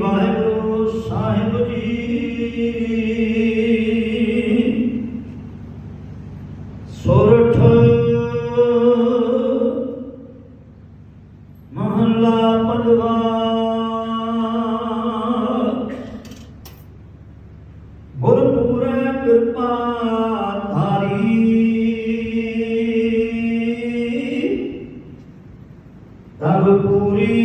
ਵਾਹਿਗੁਰੂ ਸਾਹਿਬ ਜੀ। ਸੋਰਠ ਮਹੱਲਾ ਪੰਜਵਾ ਗੁਰਪੂਰੈ ਕਿਰਪਾ ਧਾਰੀ। ਤਬ ਪੂਰੀ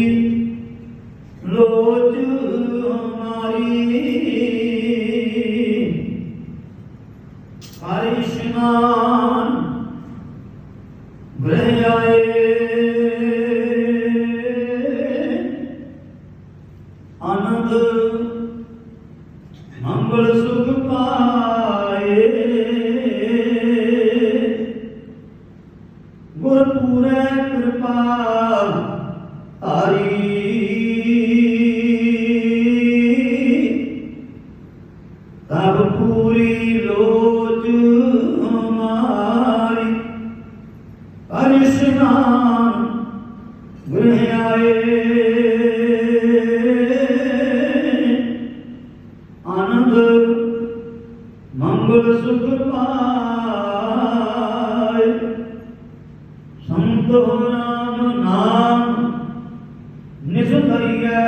ਮੰਗਲ ਸੁਖ ਪਾਏ। ਗੁਰ ਕਿਰਪਾ ਹਰੀ ਤਬ ਪੂਰੀ ਲੋਚ ਹਮਾਰੀ। ਅਰਿਸ਼ਨਾਨ ਮੰਗਲ ਸੁਖ ਪਾਏ। ਸੰਤੋ ਨਾਮ ਨਾਮ ਨਿਸ ਧਰਿਐ।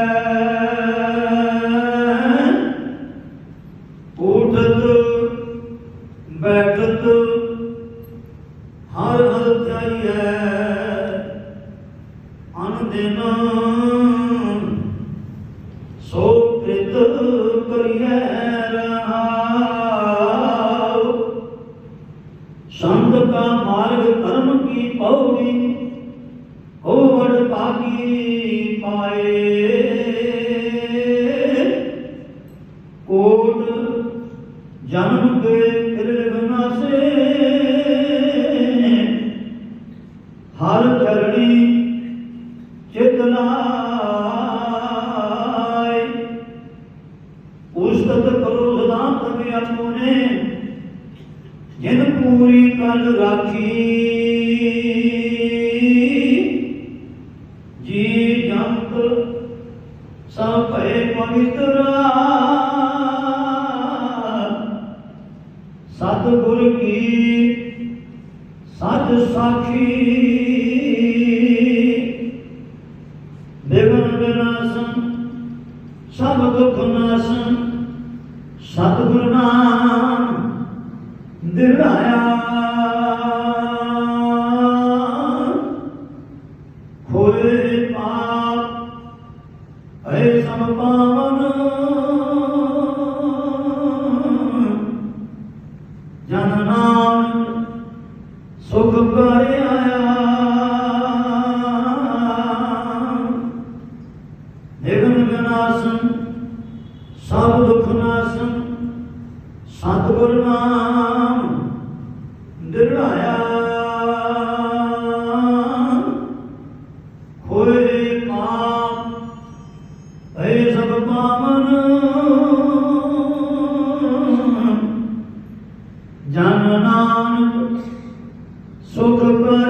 ਉਠਤ ਬੈਠਤ, ਹਰ ਹਰ ਧਿਆਈਐ ਅਨ ਦਿਨ ਪੌੜੀ ਹੋਵੜ ਪਾਗੀ ਪਾਏ। ਕੋਟ ਜਨਮ ਕੇ ਕਿਰਗਨਾ ਸੇ ਹਰ ਚਰਣੀ ਚਿਤ ਲਾਇ ਉਸਤਤ ਕਰੋ ਸਦਾ ਤਵੇ ਆਪੋਨੇ ਜਿਨ ਪੂਰੀ ਕਲ ਰਾਖੀ। ਸਤ ਕੀ ਸਤ ਸਾਖੀ। ਦੇਵਨ ਵਿਨਾਸੰ, ਸਭ ਦੁਖ ਨਾਸੰ, ਸਤਿਗੁਰ ਨਾਮ ਦਿਲਾਇਆ। ਹੋਏ ਪਾਪ ਐ ਸਮ ਪਾਵਨ। ਸਤਿਗੁਰ ਨਾਮ ਦਿਲਾਇਆ ਹੋਏ ਪਾਪ ਐ ਸਭ ਪਾਵਨ। ਜਨ ਨਾਨਕ ਸੁਖ ਕਰ